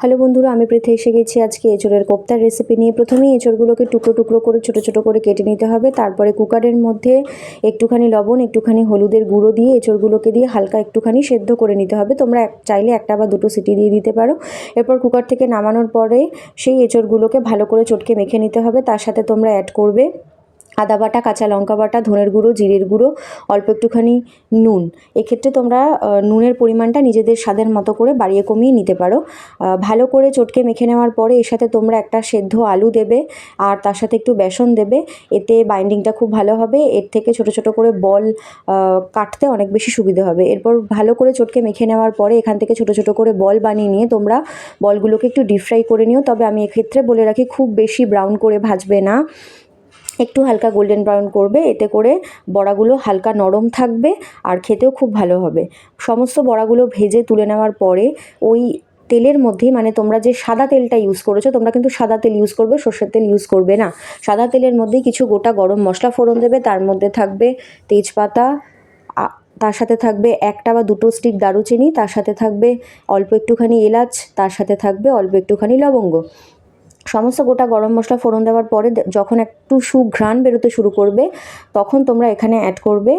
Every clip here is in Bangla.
হ্যালো বন্ধুরা, আমি পৃথে এসে গেছি আজকে এঁচড়ের কোপ্তার রেসিপি নিয়ে। প্রথমেই এঁচড়গুলোকে টুকরো টুকরো করে ছোটো ছোটো করে কেটে নিতে হবে। তারপরে কুকারের মধ্যে একটুখানি লবণ, একটুখানি হলুদের গুঁড়ো দিয়ে এঁচড়গুলোকে দিয়ে হালকা একটুখানি সেদ্ধ করে নিতে হবে। তোমরা চাইলে একটা বা দুটো সিটি দিয়ে দিতে পারো। এরপর কুকার থেকে নামানোর পরে সেই এঁচড়গুলোকে ভালো করে চটকে মেখে নিতে হবে। তার সাথে তোমরা অ্যাড করবে আদা বাটা, কাঁচা লঙ্কা বাটা, ধনের গুঁড়ো, জিরের গুঁড়ো, অল্প একটুখানি নুন। এক্ষেত্রে তোমরা নুনের পরিমাণটা নিজেদের স্বাদের মতো করে বাড়িয়ে কমিয়ে নিতে পারো। ভালো করে চটকে মেখে নেওয়ার পরে এর সাথে তোমরা একটা সেদ্ধ আলু দেবে আর তার সাথে একটু বেসন দেবে। এতে বাইন্ডিংটা খুব ভালো হবে। এর থেকে ছোট ছোট করে বল কাটতে অনেক বেশি সুবিধা হবে। এরপর ভালো করে চটকে মেখে নেওয়ার পরে এখান থেকে ছোট ছোট করে বল বানিয়ে নিয়ে তোমরা বলগুলোকে একটু ডিপ ফ্রাই করে নিও। তবে আমি এক্ষেত্রে বলে রাখি, খুব বেশি ব্রাউন করে ভাজবে না। একটু হালকা গোল্ডেন ব্রাউন করবে, এতে করে বড়াগুলো হালকা নরম থাকবে আর খেতেও খুব ভালো হবে। সমস্ত বড়াগুলো ভেজে তুলে নেওয়ার পরে ওই তেলের মধ্যেই মানে তোমরা যে সাদা তেলটা ইউজ করেছ, তোমরা কিন্তু সাদা তেল ইউজ করবে, সর্ষের তেল ইউজ করবে না। সাদা তেলের মধ্যেই কিছু গোটা গরম মশলা ফোড়ন দেবে, তার মধ্যে থাকবে তেজপাতা তার সাথে থাকবে একটা বা দুটো স্টিক দারুচিনি, তার সাথে থাকবে অল্প একটুখানি এলাচ, তার সাথে থাকবে অল্প একটুখানি লবঙ্গ। সমস্ত গোটা গরম মশলা ফোড়ন দেওয়ার পরে যখন একটু সুঘ্রাণ বেরোতে শুরু করবে, তখন তোমরা এখানে অ্যাড করবে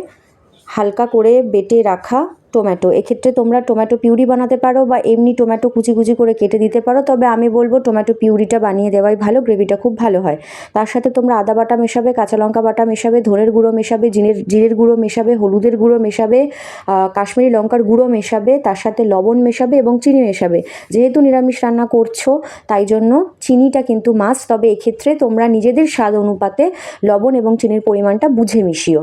হালকা করে বেটে রাখা টমেটো এক্ষেত্রে তোমরা টমেটো পিউরি বানাতে পারো বা এমনি টমেটো কুচি কুচি করে কেটে দিতে পারো, তবে আমি বলব টমেটো পিউরিটা বানিয়ে দেওয়াই ভালো গ্রেভিটা খুব ভালো হয়। তার সাথে তোমরা আদা বাটা মেশাবে, কাঁচা লঙ্কা বাটা মেশাবে, ধনের গুঁড়ো মেশাবে, জিনের, জিরের গুঁড়ো মেশাবে, হলুদের গুঁড়ো মেশাবে কাশ্মীরি লঙ্কার গুঁড়ো মেশাবে, তার সাথে লবণ মেশাবে এবং চিনি মেশাবে। যেহেতু নিরামিষ রান্না করছ, তাই জন্য চিনিটা কিন্তু মাছ তবে এক্ষেত্রে তোমরা নিজেদের স্বাদ অনুপাতে লবণ এবং চিনির পরিমাণটা বুঝে মিশিও।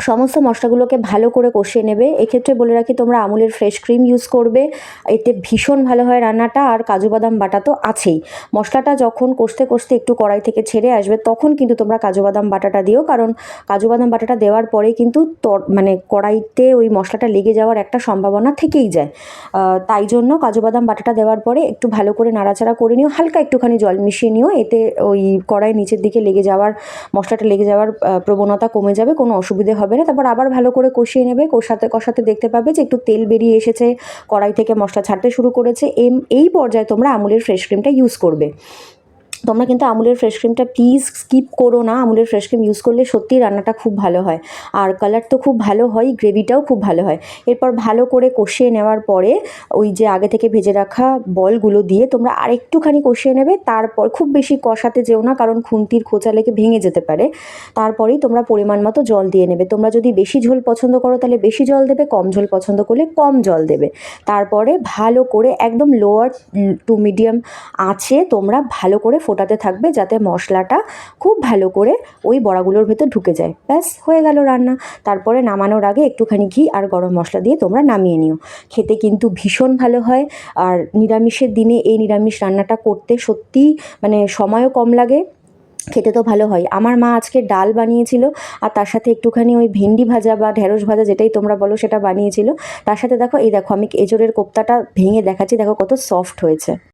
সমস্ত মশলাগুলোকে ভালো করে কষিয়ে নেবে। এক্ষেত্রে বলে রাখি, তোমরা আমুলের ফ্রেশ ক্রিম ইউজ করবে। এতে ভীষণ ভালো হয় রান্নাটা, আর কাজু বাদাম বাটা তো আছেই। মশলাটা যখন কষতে কষতে একটু কড়াই থেকে ছেড়ে আসবে, তখন কিন্তু তোমরা কাজু বাদাম বাটাটা দিও। কারণ কাজু বাদাম বাটাটা দেওয়ার পরে কিন্তু মানে কড়াইতে ওই মশলাটা লেগে যাওয়ার একটা সম্ভাবনা থেকেই যায়। তাই জন্য কাজু বাদাম বাটাটা দেওয়ার পরে একটু ভালো করে নাড়াচাড়া করে নিও। হালকা একটুখানি জল মিশিয়ে নিও। এতে ওই কড়াই নিচের দিকে লেগে যাওয়ার, মশলাটা লেগে যাওয়ার প্রবণতা কমে যাবে, কোনো অসুবিধে হবে না, তারপর আবার ভালো করে কষিয়ে নেবে, কষাতে কষাতে দেখতে পাবে যে একটু তেল বেরিয়ে এসেছে, কড়াই থেকে মশলা ছাড়তে শুরু করেছে। এম, এই পর্যায়ে তোমরা আমুলের ফ্রেশ ক্রিমটা ইউজ করবে। তোমরা কিন্তু আমুলের ফ্রেশ ক্রিমটা প্লিজ স্কিপ করো না। আমুলের ফ্রেশ ক্রিম ইউজ করলে সত্যিই রান্নাটা খুব ভালো হয়। আর কালার তো খুব ভালো হয় গ্রেভিটাও খুব ভালো হয়। এরপর ভালো করে কষিয়ে নেওয়ার পরে ওই যে আগে থেকে ভেজে রাখা বলগুলো দিয়ে তোমরা আরেকটুখানি কষিয়ে নেবে। তারপর খুব বেশি কষাতে যেও না, কারণ খুন্তির খোঁচা লেগে ভেঙে যেতে পারে। তারপরেই তোমরা পরিমাণ মতো জল দিয়ে নেবে। তোমরা যদি বেশি ঝোল পছন্দ করো, তাহলে বেশি জল দেবে, কম ঝোল পছন্দ করলে কম জল দেবে। তারপরে ভালো করে একদম লোয়ার টু মিডিয়াম আঁচে তোমরা ভালো করে ফোটাতে থাকবে যাতে মশলাটা খুব ভালো করে ওই বড়াগুলোর ভেতর ঢুকে যায়। ব্যাস, হয়ে গেল রান্না। তারপরে নামানোর আগে একটুখানি ঘি আর গরম মশলা দিয়ে তোমরা নামিয়ে নিও। খেতে কিন্তু ভীষণ ভালো হয়। আর নিরামিষের দিনে এই নিরামিষ রান্নাটা করতে সত্যিই মানে সময়ও কম লাগে। খেতে তো ভালো হয়। আমার মা আজকে ডাল বানিয়েছিল আর তার সাথে একটুখানি ওই ভেন্ডি ভাজা বা ঢেঁড়স ভাজা যেটাই তোমরা বলো সেটা বানিয়েছিল। তার সাথে দেখো, এই দেখো আমি এজোরের কোপ্তাটা ভেঙে দেখাচ্ছি। দেখো কত সফট হয়েছে।